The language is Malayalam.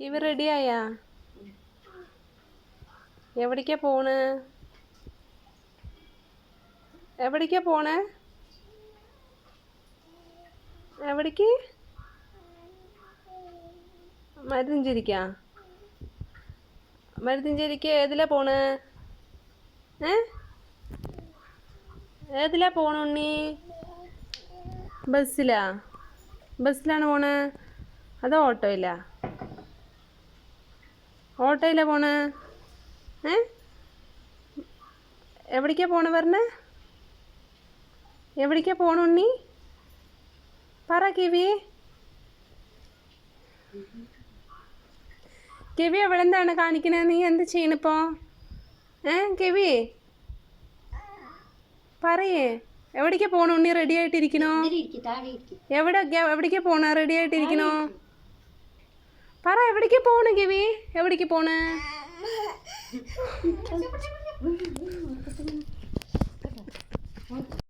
കിവി റെഡിയായാ എവിടേക്കാ പോണ്? എവിടേക്കാ പോണേ? എവിടേക്ക്? മരുതഞ്ചേരിക്കാ മരുതഞ്ചേരിക്ക് ഏതിലാ പോണ്? ഏ? ഏതിലാ പോണ ഉണ്ണി? ബസ്സിലാ? ബസ്സിലാണ് പോണ്? അതോ ഓട്ടോ ഓട്ടോയിലാ? ഓട്ടോയിലാ പോണേ? ഏ? എവിടേക്കാ പോണ പറഞ്ഞ? എവിടേക്കാ പോണ ഉണ്ണി? പറ കിവി. കിവി എവിടെ എന്താണ് കാണിക്കണേ? നീ എന്ത് ചെയ്യണിപ്പോ ഏ കിവി? പറയേ. എവിടേക്കാ പോണ? ഉണ്ണി റെഡി ആയിട്ടിരിക്കണോ? എവിടെ എവിടേക്കാ പോണ? റെഡി ആയിട്ടിരിക്കണോ? പറ എവിടേക്കാ പോണ് കിവി എവിടേക്ക് പോണ്